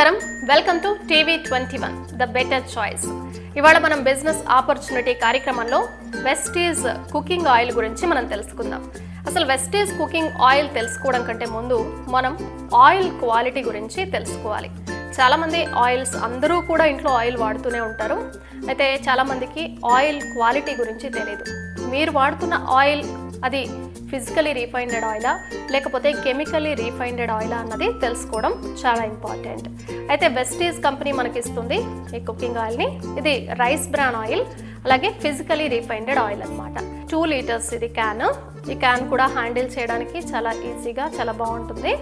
నమస్కారం. Welcome to TV twenty one the better choice ఇవాళ మనం బిజినెస్ ఆపర్చునిటీ కార్యక్రమంలో వెస్టీజ్ కుకింగ్ ఆయిల్ గురించి మనం తెలుసుకుందాం. అసలు వెస్టీజ్ కుకింగ్ ఆయిల్ తెలుసుకోవడం కంటే ముందు మనం ఆయిల్ క్వాలిటీ గురించి తెలుసుకోవాలి. చాలామంది ఆయిల్స్ అందరూ కూడా ఇంట్లో ఆయిల్ వాడుతూనే ఉంటారు. అయితే చాలామందికి ఆయిల్ క్వాలిటీ గురించి తెలియదు మీరు వాడుతున్న ఆయిల్ అది ఫిజికలీ రీఫైండెడ్ ఆయిలా లేకపోతే కెమికలీ రీఫైండెడ్ ఆయిలా అన్నది తెలుసుకోవడం చాలా ఇంపార్టెంట్ అయితే వెస్టీజ్ కంపెనీ మనకి ఇస్తుంది ఈ కుకింగ్ ఆయిల్ని ఇది రైస్ బ్రాన్ ఆయిల్ అలాగే ఫిజికలీ రీఫైండెడ్ ఆయిల్ అనమాట టూ లీటర్స్ ఇది క్యాన్ ఈ క్యాన్ కూడా హ్యాండిల్ చేయడానికి చాలా ఈజీగా చాలా బాగుంటుంది.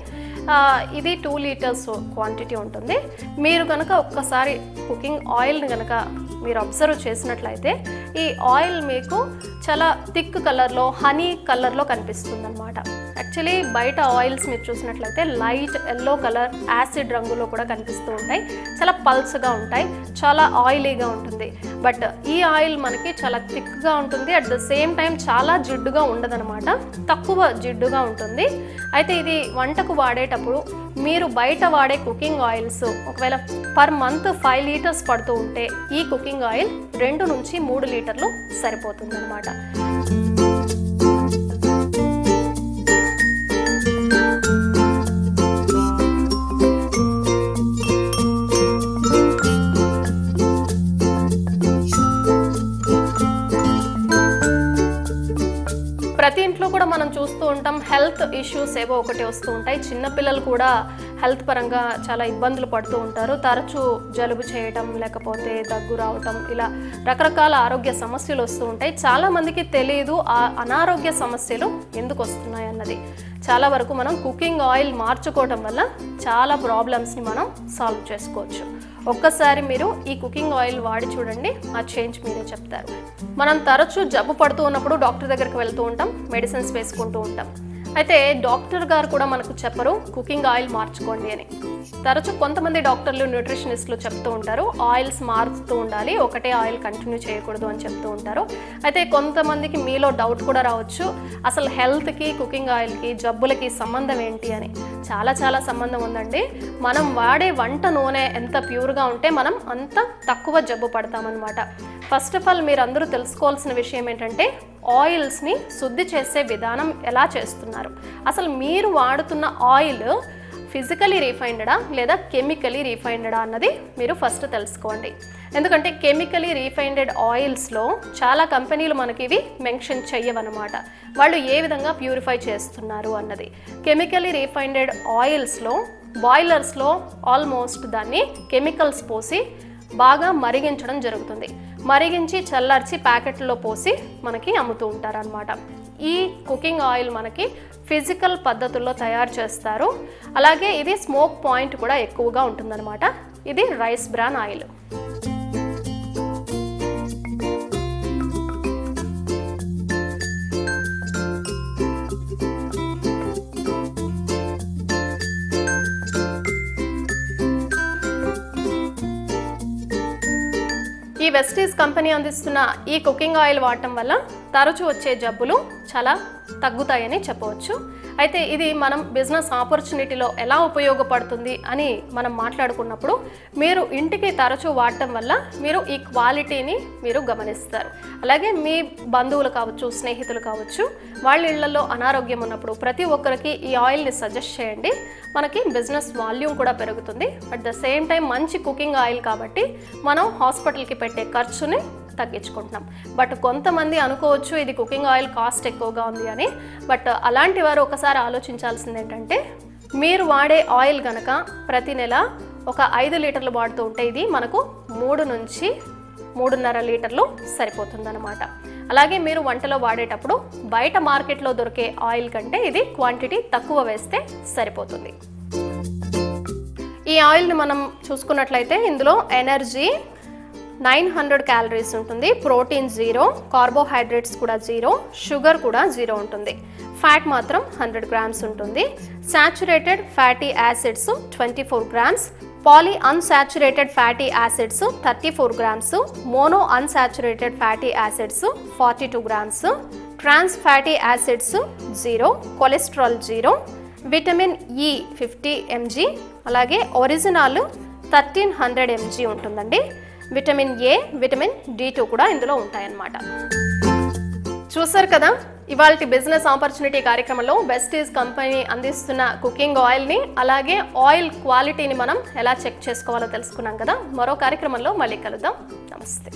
ఇది టూ లీటర్స్ క్వాంటిటీ ఉంటుంది. మీరు కనుక ఒక్కసారి కుకింగ్ ఆయిల్ని కనుక మీరు అబ్జర్వ్ చేసినట్లయితే ఈ ఆయిల్ మీకు చాలా థిక్ కలర్లో హనీ కలర్లో కనిపిస్తుంది అనమాట యాక్చువల్లీ బయట ఆయిల్స్ మీరు చూసినట్లయితే లైట్ ఎల్లో కలర్ యాసిడ్ రంగులో కూడా కనిపిస్తూ ఉంటాయి. చాలా పల్స్గా ఉంటాయి. చాలా ఆయిలీగా ఉంటుంది. బట్ ఈ ఆయిల్ మనకి చాలా థిక్గా ఉంటుంది. అట్ ద సేమ్ టైం చాలా జిడ్డుగా ఉండదనమాట తక్కువ జిడ్డుగా ఉంటుంది. అయితే ఇది వంటకు వాడేటప్పుడు మీరు బయట వాడే కుకింగ్ ఆయిల్స్ ఒకవేళ పర్ మంత్ ఫైవ్ లీటర్స్ పడుతూ ఉంటే ఈ కుకింగ్ ఆయిల్ రెండు నుంచి మూడు లీటర్లు సరిపోతుంది అనమాట ప్రతి ఇంట్లో కూడా మనం చూస్తూ ఉంటాం హెల్త్ ఇష్యూస్ ఏవో ఒకటి వస్తూ ఉంటాయి. చిన్నపిల్లలు కూడా హెల్త్ పరంగా చాలా ఇబ్బందులు పడుతూ ఉంటారు. తరచూ జలుబు చేయటం లేకపోతే దగ్గు రావటం ఇలా రకరకాల ఆరోగ్య సమస్యలు వస్తూ ఉంటాయి. చాలామందికి తెలియదు ఆ అనారోగ్య సమస్యలు ఎందుకు వస్తున్నాయి అన్నది చాలా వరకు మనం కుకింగ్ ఆయిల్ మార్చుకోవటం వల్ల చాలా ప్రాబ్లమ్స్ని మనం సాల్వ్ చేసుకోవచ్చు. ఒక్కసారి మీరు ఈ కుకింగ్ ఆయిల్ వాడి చూడండి ఆ చేంజ్ మీరే చెప్తారు. మనం తరచూ జబ్బు పడుతూ ఉన్నప్పుడు డాక్టర్ దగ్గరికి వెళ్తూ ఉంటాం మెడిసిన్స్ వేసుకుంటూ ఉంటాం. అయితే డాక్టర్ గారు కూడా మనకు చెప్పరు కుకింగ్ ఆయిల్ మార్చుకోండి అని. తరచూ కొంతమంది డాక్టర్లు న్యూట్రిషనిస్టులు చెప్తూ ఉంటారు ఆయిల్స్ మారుస్తూ ఉండాలి ఒకటే ఆయిల్ కంటిన్యూ చేయకూడదు అని చెప్తూ ఉంటారు. అయితే కొంతమందికి మీలో డౌట్ కూడా రావచ్చు అసలు హెల్త్కి కుకింగ్ ఆయిల్కి జబ్బులకి సంబంధం ఏంటి అని. చాలా చాలా సంబంధం ఉందండి. మనం వాడే వంట నూనె ఎంత ప్యూర్గా ఉంటే మనం అంత తక్కువ జబ్బు పడతామన్నమాట. ఫస్ట్ ఆఫ్ ఆల్ మీరు అందరూ తెలుసుకోవాల్సిన విషయం ఏంటంటే ఆయిల్స్ని శుద్ధి చేసే విధానం ఎలా చేస్తున్నారు? అసలు మీరు వాడుతున్న ఆయిల్ ఫిజికలీ రీఫైండడా లేదా కెమికలీ రీఫైండడా అన్నది మీరు ఫస్ట్ తెలుసుకోండి. ఎందుకంటే కెమికలీ రీఫైండెడ్ ఆయిల్స్లో చాలా కంపెనీలు మనకి ఇవి మెన్షన్ చెయ్యవన్నమాట. వాళ్ళు ఏ విధంగా ప్యూరిఫై చేస్తున్నారు అన్నది. కెమికలీ రీఫైండెడ్ ఆయిల్స్లో బాయిలర్స్లో ఆల్మోస్ట్ దాన్ని కెమికల్స్ పోసి బాగా మరిగించడం జరుగుతుంది. మరిగించి చల్లార్చి ప్యాకెట్లో పోసి మనకి అమ్ముతూ ఉంటారనమాట ఈ కుకింగ్ ఆయిల్ మనకి ఫిజికల్ పద్ధతుల్లో తయారు చేస్తారు. అలాగే ఇది స్మోక్ పాయింట్ కూడా ఎక్కువగా ఉంటుందన్నమాట. ఇది రైస్ బ్రాన్ ఆయిల్. ఈ వెస్టీస్ కంపెనీ అందిస్తున్న ఈ కుకింగ్ ఆయిల్ వాడటం వల్ల తరచూ వచ్చే జబ్బులు చాలా తగ్గుతాయని చెప్పవచ్చు. అయితే ఇది మనం బిజినెస్ ఆపర్చునిటీలో ఎలా ఉపయోగపడుతుంది అని మనం మాట్లాడుకున్నప్పుడు మీరు ఇంటికి తరచూ వాడటం వల్ల మీరు ఈ క్వాలిటీని మీరు గమనిస్తారు. అలాగే మీ బంధువులు కావచ్చు స్నేహితులు కావచ్చు వాళ్ళ ఇళ్ళలో అనారోగ్యం ఉన్నప్పుడు ప్రతి ఒక్కరికి ఈ ఆయిల్ని సజెస్ట్ చేయండి. మనకి బిజినెస్ వాల్యూమ్ కూడా పెరుగుతుంది. అట్ ద సేమ్ టైం మంచి కుకింగ్ ఆయిల్ కాబట్టి మనం హాస్పిటల్కి పెట్టే ఖర్చుని తగ్గించుకుంటున్నాం. బట్ కొంతమంది అనుకోవచ్చు ఇది కుకింగ్ ఆయిల్ కాస్ట్ ఎక్కువగా ఉంది అని. బట్ అలాంటి వారు ఒకసారి ఆలోచించాల్సింది ఏంటంటే మీరు వాడే ఆయిల్ కనుక ప్రతి నెల ఒక ఐదు లీటర్లు వాడుతూ ఉంటే ఇది మనకు మూడు నుంచి మూడున్నర లీటర్లు సరిపోతుందన్నమాట. అలాగే మీరు వంటలో వాడేటప్పుడు బయట మార్కెట్లో దొరికే ఆయిల్ కంటే ఇది క్వాంటిటీ తక్కువ వేస్తే సరిపోతుంది. ఈ ఆయిల్ని మనం చూసుకున్నట్లయితే ఇందులో ఎనర్జీ నైన్ హండ్రెడ్ క్యాలరీస్ ఉంటుంది. ప్రోటీన్ జీరో కార్బోహైడ్రేట్స్ కూడా జీరో షుగర్ కూడా జీరో ఉంటుంది. ఫ్యాట్ మాత్రం హండ్రెడ్ గ్రామ్స్ ఉంటుంది. Saturated fatty acids twenty four grams. Poly unsaturated fatty acids thirty four grams. Mono unsaturated fatty acids forty two grams. Trans fatty acids zero cholesterol zero. Vitamin E fifty M G అలాగే original thirteen hundred M G ఉంటుందండి. Vitamin A vitamin D two కూడా ఇందులో ఉంటాయన్నమాట. చూసారు కదా ఇవాళ business opportunity కార్యక్రమంలో Vestige company అందిస్తున్న కుకింగ్ ఆయిల్ని అలాగే ఆయిల్ క్వాలిటీని మనం ఎలా చెక్ చేసుకోవాలో తెలుసుకున్నాం కదా. మరో కార్యక్రమంలో మళ్ళీ కలుద్దాం. నమస్తే.